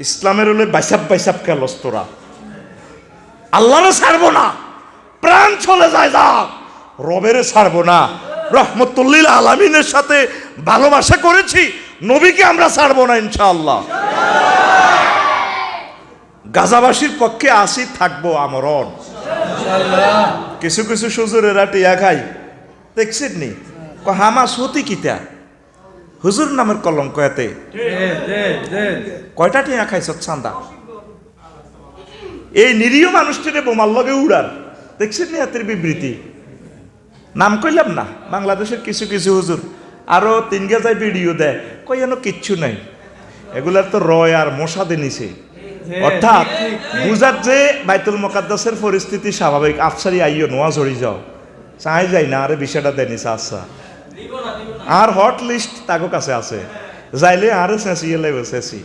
ইসলামের হলে বাইসাব বাইসাব খেলস তোরা? আল্লাহরে ছাড়বো না। প্রাণ চলে যায় যা। রবেরে ছাড়বো না। রহমতুল্লিল আলমিনের সাথে ভালোবাসা করেছি নবীকে আমরা ছাড়বো না ইনশাআল্লাহ। গাজাবাসীর পক্ষে আসি থাকব আমরণ। কিছু কিছু সুজুরেরা টিয়া খাই দেখছেন নি? হামা সতী কিতা? হুজুর নামের কলঙ্ক এতে। কয়টা টিয়া খাইছ চান্দা? এই নিরীহ মানুষটিরে বোমার লগে উড়ান। দেখছেন নি হাতের বিবৃতি? নাম কইলাম না, বাংলাদেশের কিছু কিছু হুজুর আরও তিন গেজায় ভিডিও দেয়, কই যেন কিচ্ছু নাই। এগুলার তো রয় আর মশাদে নিছে। অর্থাৎ বুঝার যে বাইতুল মোকাদ্দাসের পরিস্থিতি স্বাভাবিক। আফসারি আইও নোয়া ঝরি যাও। চাই যাই না, আরে বিষয়টা দেনিস আচ্ছা। আর হট লিস্ট তাকে কাছে আছে। যাইলে আরও শেষি, এলে শেষি।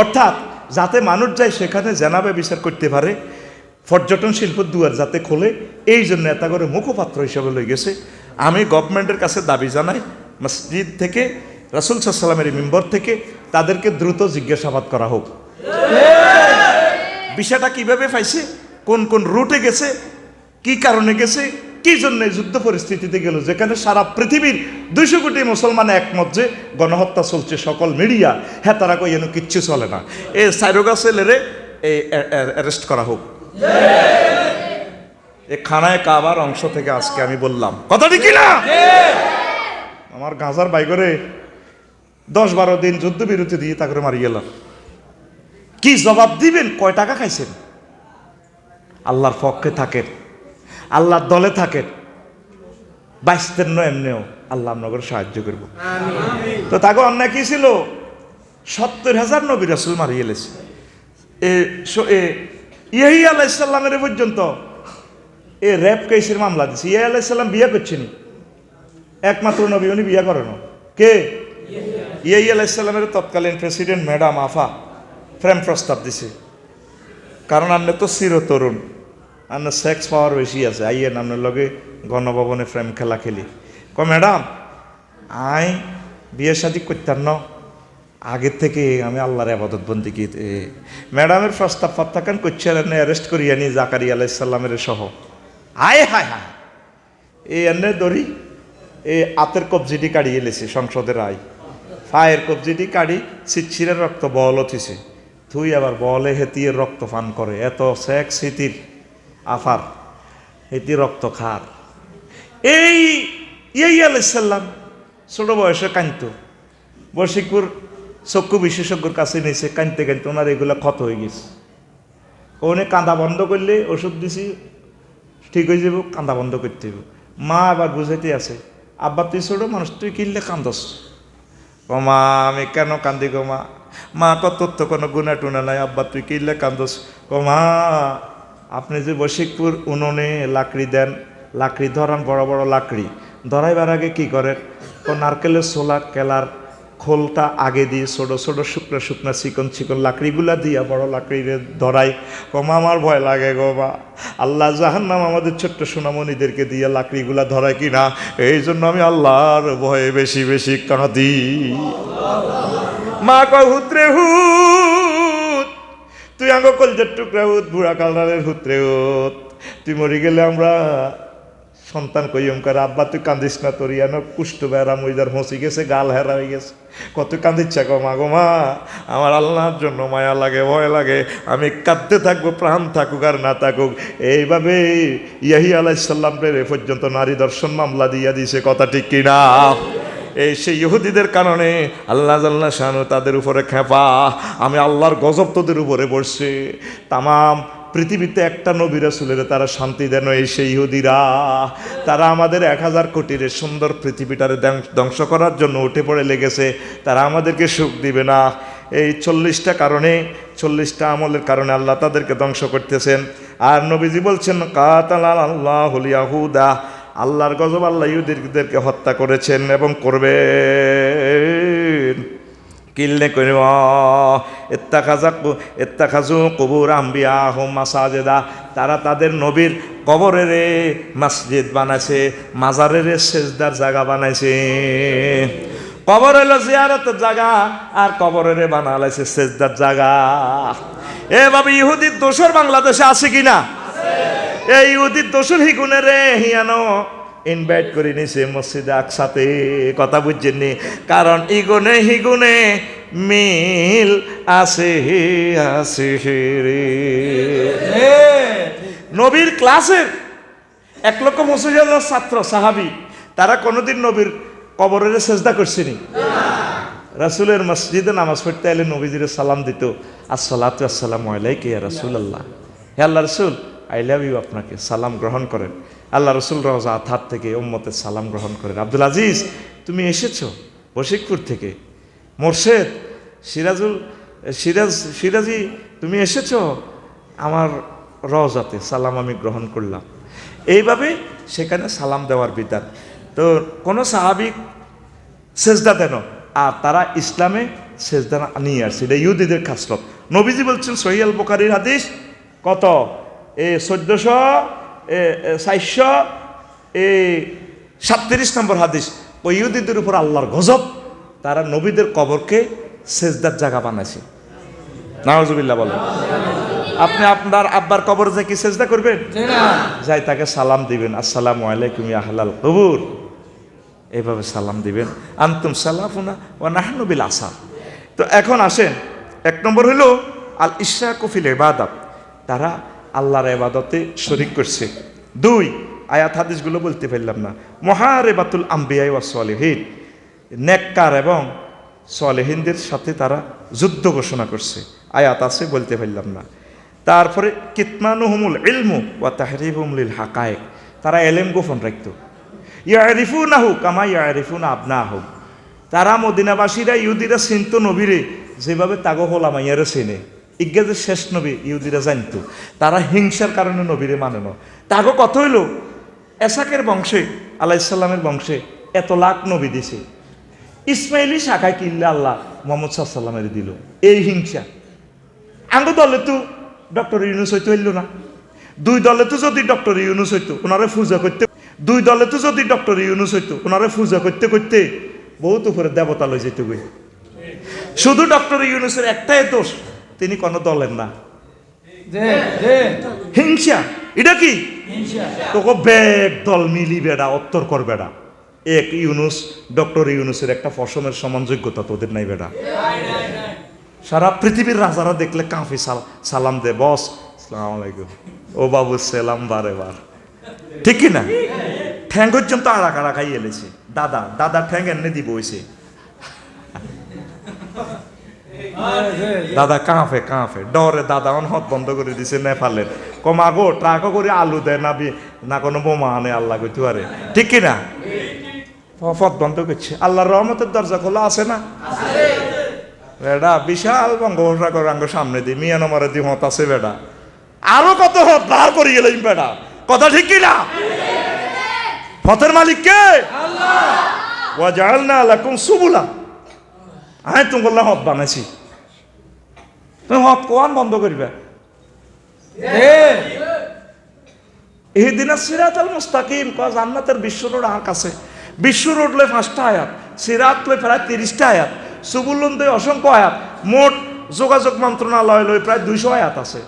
অর্থাৎ, যাতে মানুষ যায় সেখানে জানাবে বিচার করতে পারে, পর্যটন শিল্প দুয়ার যাতে খোলে, এই জন্য এটা করে মুখপাত্র হিসাবে লই গেছে। আমি গভর্নমেন্টের কাছে দাবি জানাই, মসজিদ থেকে, রাসুল সাল্লামের মেম্বর থেকে, তাদেরকে দ্রুত জিজ্ঞাসাবাদ করা হোক। বিষয়টা কীভাবে পাইছে, কোন কোন রুটে গেছে, কি কারণে গেছে কি জন্য যুদ্ধ পরিস্থিতিতে গেল? যেখানে সারা পৃথিবীর দুইশো কোটি মুসলমান একমত যে গণহত্যা চলছে সকল মিডিয়া। হ্যাঁ তারা কই এন কিচ্ছু চলে না। এ সাইরোগা সেলেরে এই অ্যারেস্ট করা হোক। এ খানায় কাবার অংশ থেকে আজকে আমি বললাম। কথাটি কি না? আমার গাঁজার বাইগরে দশ বারো দিন যুদ্ধ যুদ্ধবিরতি দিয়ে তাকে মারি গেলাম। কি জবাব দিবেন? কয় টাকা খাইছেন? আল্লাহর পক্ষে থাকেন। আল্লাহর দলে থাকেন। বাইশতের নয় এমনিও আল্লাহ নগর সাহায্য করব। তো তাকে অন্যায় কি ছিল? সত্তর হাজার নবী রাসুল মারি গেলেছে এ স- এ ইয়াহি আলাইসাল্লামের পর্যন্ত এ র্যাপ কেসের মামলা দিছে। ইয়া আলাইসাল্লাম বিয়ে করছেনি একমাত্র নবী উনি বিয়ে করেন কে? ইয়াহি আলাইসাল্লামের তৎকালীন প্রেসিডেন্ট ম্যাডাম আফা প্রেম প্রস্তাব দিছে। কারণ আপনি তো চির তরুণ আপনার সেক্স পাওয়ার বেশি আছে। আইয়েন আপনার লগে গণভবনে প্রেম খেলা খেলি। ক ম্যাডাম, আই বিয়ে শাদি করতাম না। আগের থেকে আমি আল্লাহর আবাদত বন্দি কি ম্যাডামের প্রস্তাব প্রত্যাখ্যান করছিলেন অ্যারেস্ট করিয়া নি জাকারি আলাইসাল্লামের সহ। আয়, হায় হায় এই এনে দড়ি এই আতের কবজিটি কাড়িয়ে এলেছে সংসদের আয়। ফায়ের কবজিটি কাড়ি ছিচ্ছিরের রক্ত বল উঠিছে। তুই আবার বলে হেতিয়ে রক্ত পান করে। এত সেক্স হিতির। আফার হেতি রক্ত খার এই এই আলাইসাল্লাম ছোট বয়সে কান্ত বর্ষিকপুর চক্ষু বিশেষজ্ঞর কাছে নিয়েছে কানতে কানতে ওনার এগুলো ক্ষত হয়ে গেছে। ওনে কাঁদা বন্ধ করলে ওষুধ দিছি, ঠিক হয়ে যাব কান্দা বন্ধ করতে হবে মা আবার বুঝাইতে আছে, আব্বা, তুই ছোট মানুষ, তুই কিনলে কান্দস ও মা, আমি কেন কান্দি গো মা? মা কত তো কোনো গুণা টুনা নাই, আব্বা, তুই কিনলে কান্দস ও মা আপনি যে বশিকপুর উনুনে লাকড়ি দেন, লাকড়ি ধরান, বড় বড় লাকড়ি, ধরাইবার আগে কি করেন? ও নারকেলের সোলা কেলার খোলটা আগে দিয়ে ছোটো ছোটো শুকনো শুকনো চিকন চিকন লাকড়িগুলা দিয়া বড় লাকড়িরে ধরাই। কমা আমার ভয় লাগে গো বা। আল্লাহ জাহান্নাম আমাদের ছোট্ট সোনামণিদেরকে দিয়ে লাকড়িগুলা ধরায় কি না এই জন্য আমি আল্লাহর ভয়ে বেশি বেশি কাঁদি। মা কয়, হুত্রে হুত তুই আঙ্গ কলজের টুকরা হুত বুড়া কালারের হুত্রে হুত তুই মরি গেলে আমরা সন্তান কইম করে আব্বা, তুই কান্দিস না তোর, ইয়ানো কুষ্ঠ বেড়া মইদার হসি গেছে, গাল হেরা হয়ে গেছে। কত কান্দিচ্ছে গো মা গো মা? আমার আল্লাহর জন্য মায়া লাগে, ভয় লাগে। আমি কাঁদতে থাকব, প্রাণ থাকুক আর না থাকুক। এইভাবে ইয়াহি আলাইসাল্লামের এ পর্যন্ত নারী দর্শন মামলা দিয়া দিছে, কথা ঠিক কিনা? এই সেই ইহুদিদের কারণে আল্লাহ জাল্লা শানু তাদের উপরে খেপা। আমি আল্লাহর গজব তোদের উপরে পড়ছে। তামাম পৃথিবীতে একটা নবী রাসূলের তারা শান্তি দেন এই সেই ইহুদিরা। তারা আমাদের এক হাজার কোটির সুন্দর পৃথিবীটারে ধ্বংস- করার জন্য উঠে পড়ে লেগেছে। তারা আমাদেরকে সুখ দিবে না। এই চল্লিশটা কারণে, চল্লিশটা আমলের কারণে আল্লাহ তাদেরকে ধ্বংস করতেছেন। আর নবীজি বলছেন কাতাল আল্লাহ ইয়াহুদা। আল্লাহর গজব আল্লাহ ইহুদিদেরকে হত্যা করেছেন এবং করবেন। কিল্লে করিব এত্তা খাজা কবুর আম্বিয়া হোম মাসাজেদা। তারা তাদের নবীর কবরের মসজিদ বানাইছে মাজারের সেজদার জায়গা বানাইছে। কবর হইল জিয়ারতের জায়গা আর কবরের বানালাইছে সেজদার জায়গা। এ বাবা ইহুদির দোসর বাংলাদেশে আছে কিনা? এই ইহুদির দোসর হিগুনে রে হিয়ানো। ইনভাইট করে নিছে মসজিদে একসাথে কথা বুঝছেন নি? কারণ ইগুনে হিগুনে মিল আছে আছে রে। নবীর ক্লাসের এক লক্ষ পঁচিশ ছাত্র, সাহাবি, তারা কোনোদিন নবীর কবরের সেজদা করছেনি। রাসুলের মসজিদে নামাজ পড়তে এলে নবীজির সালাম দিত। আসসালাতু আসসালামু আলাইকে রাসুল আল্লাহ হে আল্লাহ রসুল আই লাভ ইউ আপনাকে, সালাম গ্রহণ করেন। আল্লাহ রসুল রওজা হাত থেকে উম্মতের সালাম গ্রহণ করেন। আব্দুল আজিজ, তুমি এসেছ বশিকপুর থেকে। মোর্শেদ, সিরাজুল, সিরাজ, সিরাজি, তুমি এসেছ আমার রওজাতে, সালাম আমি গ্রহণ করলাম। এইভাবে সেখানে সালাম দেওয়ার বিধান। তো কোনো সাহাবিক সেজদা দেন, আর তারা ইসলামে সেজদা নিয়ে আসছে এটা ইহুদিদের খাসলত নবীজি বলছেন সহিয়াল বোকারির হাদিস কত? এ চোদ্দশো চারশো এ সাতত্রিশ নম্বর হাদিস। ওই ইহুদিদের উপর আল্লাহর গজব তারা নবীদের কবরকে সেজদার জায়গা বানাইছে। নাওজুবিল্লাহ বলেন। আপনি আপনার আব্বার কবর যে কি চেষ্টা করবেন? যাই তাকে সালাম দিবেন। আসসালামু আলাইকুম আহলাল কবুর। এইভাবে সালাম দিবেন। আন্তুম সালাফুনা ও নাহনু বিল আসাম তো এখন আসেন। এক নম্বর হলো আল ইশা কফিল এবাদত তারা আল্লাহর এবাদতে শরিক করছে। দুই, আয়াত হাদিসগুলো বলতে পারলাম না। মহারেবাতুল আম্বিয়াই ওয়া সলেহিন। নেককার এবং সলেহিনদের সাথে তারা যুদ্ধ ঘোষণা করছে। আয়াত আছে, বলতে পারলাম না। তারপরে, কিতমানুহুমুল ইলমু ওয়া তাহরিফুমলিল হাকায়েক। তারা এলেম গোপন রাখতো। ইয়ারিফু না হোক আমা ইয়ারিফু না আপনা হোক তারা মদিনাবাসীরা, ইহুদিরা চিনত নবীরে যেভাবে তাগো হলাম ইয়ারে চেনে। ইজ্ঞা শেষ নবী ইহুদিরা জানতো। তারা হিংসার কারণে নবীরে মানে না। তাগো কত হইল, এসাকের বংশে আলাইসাল্লামের বংশে এত লাখ নবী দিছে। ইসমাইলি শাখায় কিনলে আল্লাহ মোহাম্মদ সাল্লামের দিল। এই হিংসা। আঙ্গ দলে তো ডক্টর ইউনুস হইতে হইল না। দুই দলে তো যদি ডক্টর ইউনুস হইতো, ওনারে পূজা করতে, দুই দলে তো যদি ডক্টর ইউনুস হইতো, ওনারে পূজা করতে করতে বহুত উপরে দেবতা লই যেতে গই শুধু ডক্টর ইউনুসের একটাই দোষ তিনি কোনো দলের না। হিংসা এটা কি? তোকে ব্যাগ দল মিলি বেড়া উত্তর কর বেড়া এক ইউনুস ডক্টর ইউনুসের একটা ফসমের সমান যোগ্যতা তোদের নাই বেড়া সারা পৃথিবীর রাজারা দেখলে কাফি সাল সালাম দে বস সালাম আলাইকুম। ও বাবু সালাম বারে বার ঠিক কি না? ঠ্যাং পর্যন্ত আড়া কাড়া খাই এলেছে দাদা দাদা ঠ্যাং এনে দিব হইছে। দাদা কাঁফে কাঁফে। ডরে দাদা অন হত বন্ধ করে দিছে নেপালের। কমা গো ট্রাকও করে আলু দেয় না বি- না কোনো বোমা আনে আল্লাহ কইতে পারে। ঠিক কি না? পথ বন্ধ করছে। আল্লাহর রহমতের দরজা খোলা আছে না? বেডা বিশাল বঙ্গোপসাগর আঙ্গ সামনে দি মিয়া নম্বরে দি হত আছে বেডা। আরও কত হত বার করি গেলেন বেডা। কথা ঠিক কি না? পথের মালিক কে? ওয়া জাআলনা লাকুম সুবুলা। আয় তুমি হত বানাইছি। তুমি হত কোয়ান বন্ধ করবে? এই দিন সিরাত আল মুস্তাকিম। কয় জান্নাতের বিশ্ব রোড আর কাছে। বিশ্ব রোড লয় পাঁচটা আয়াত সিরাত লয় প্রায় তিরিশটা আয়াত সুবুল্লন লয় অসংখ্য আয়াত মোট যোগাযোগ মন্ত্রণালয় লয় প্রায় দুইশো আয়াত আছে।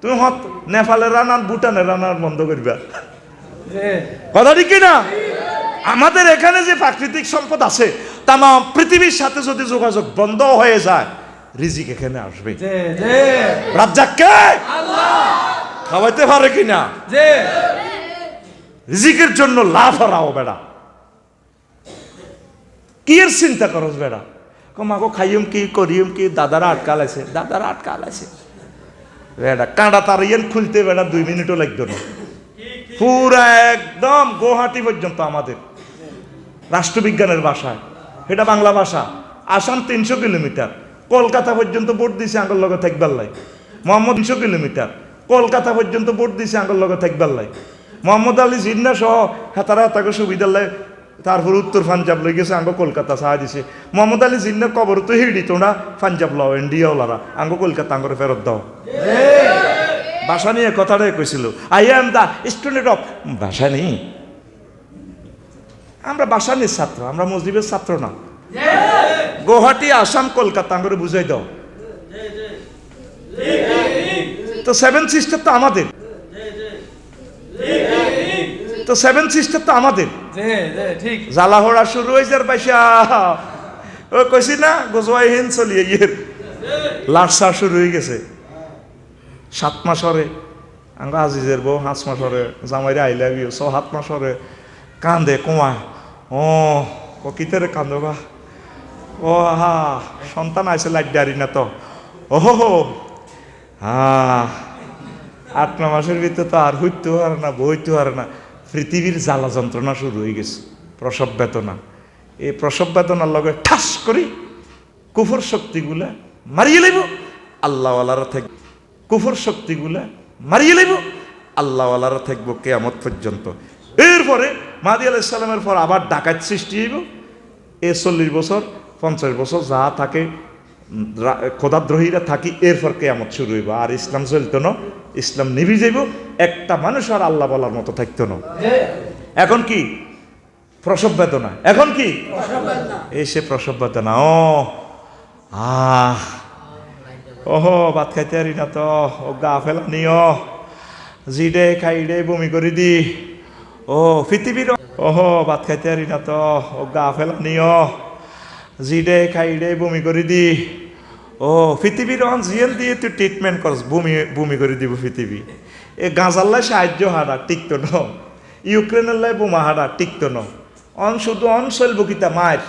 তুমি হত নেপালের রানার ভুটানের রানার বন্ধ করবে? কথা ঠিক না আমাদের এখানে যে প্রাকৃতিক সম্পদ আছে তাম পৃথিবীর সাথে যদি যোগাযোগ বন্ধ হয়ে যায় রিজিক এখানে আসবে। রাজ্জাক কে খাওয়াইতে পারে কিনা? রিজিকের জন্য লাভ হারাও বেড়া। কি এর চিন্তা করস বেড়া? কমাগো খাইম কি করিম কি দাদারা আটকাল আছে দাদারা আটকাল আছে। বেড়া কাঁড়া তার ইয়েন খুলতে বেড়া দুই মিনিটও লাগতো না। পুরা একদম গুয়াহাটি পর্যন্ত আমাদের। রাষ্ট্রবিজ্ঞানের ভাষায়। এটা বাংলা ভাষা। আসাম তিনশো কিলোমিটার। কলকাতা পর্যন্ত ভোট দিছে আঙ্গল লগে থাকবার লাই। মোহাম্মদ তিনশো কিলোমিটার। কলকাতা পর্যন্ত ভোট দিছে আঙ্গল লগে থাকবার লাই। মোহাম্মদ আলী জিন্না সহ হেতারা হেতাকে সুবিধার লাই তারপর উত্তর পাঞ্জাব লই গেছে, আঙ্গ কলকাতা সাহা দিছে। মোহাম্মদ আলী জিন্নার কবর তো হিড়ি, তোমরা পাঞ্জাব লও ইন্ডিয়া ওলারা আঙ্গ কলকাতা আঙ্গরে ফেরত দাও। ভাষা নিয়ে কথাটাই কইছিল I am the student of ভাষা নেই। আমরা বাসানির ছাত্র, আমরা মসজিদের ছাত্র না। গুয়াহাটি, আসাম, কলকাতা করে বুঝাই দাও। তো সেভেন সিস্টার তো আমাদের। তো সেভেন সিস্টার তো আমাদের। জি জি ঠিক শুরু হয়েছে আর পাইসা ও কইছি না গোজওয়াই হিন চলিয়ে ইয়ের লাটসা শুরু হয়ে গেছে। সাত মাস হরে আঙ্গা আজিজের বউ পাঁচ মাস হরে জামাইরে আই লাভ ইউ ছ, সাত মাস হরে কান্দে, কুমা, ও কিতেরে কান্দো বা ও হা সন্তান আইসে লাইট ডারি না তো। ও হো হো হা আট ন মাসের ভিতরে তো আর হইতে পারে না, বইতে পারে না। পৃথিবীর জ্বালা যন্ত্রণা শুরু হয়ে গেছে, প্রসব বেদনা। এই প্রসব বেদনার লগে ঠাস করি কুফর শক্তিগুলা মারিয়ে লইব, আল্লাহওয়ালারা থাকবে কুফর শক্তিগুলা মারিয়ে লইব, আল্লাহওয়ালারা থাকব কেয়ামত পর্যন্ত। এরপরে মাদি আলাইসাল্লামের পর আবার ডাকাত সৃষ্টি হইব। এ চল্লিশ বছর পঞ্চাশ বছর যা থাকে খোদাদ্রোহীরা থাকি, এরপর কেয়ামত শুরু হইব। আর ইসলাম চলতো না, ইসলাম নিভি যাইব, একটা মানুষ আর আল্লাহ বলার মতো থাকতো না। এখন কি? প্রসব বেদনা। এখন কি? এই সে প্রসব বেদনা, ও, আহ, ওহো, ভাত খাইতে পারি না তো, ও গা ফেলা নিও জিডে খাইডে বমি করে দি, ও, পৃথিবীর, ওহো, ভাত খাইতে পারি না তো, ও গা ফেলা নিও জিডে খাইডে বমি করে দি। ও পৃথিবীর অন জিয়েন দিয়ে তুই ট্রিটমেন্ট করস বমি বমি করে দিব পৃথিবী। এ গাঁজাল্লাই সাহায্য হারা টিকতো ন। ইউক্রেনের লাই বোমা হারা টিকতো ন। অন শুধু অন চলবো কি তা মায়ের?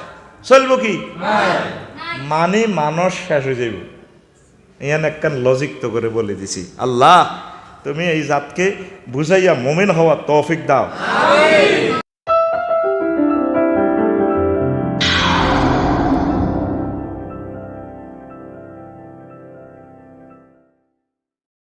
চলবো কি? মানে মানুষ শেষ হয়ে যাইব। ইয়ান একখান লজিক তো করে বলে দিছি। আল্লাহ তুমি এই জাতকে বুঝাইয়া মোমেন হওয়া তৌফিক দাও।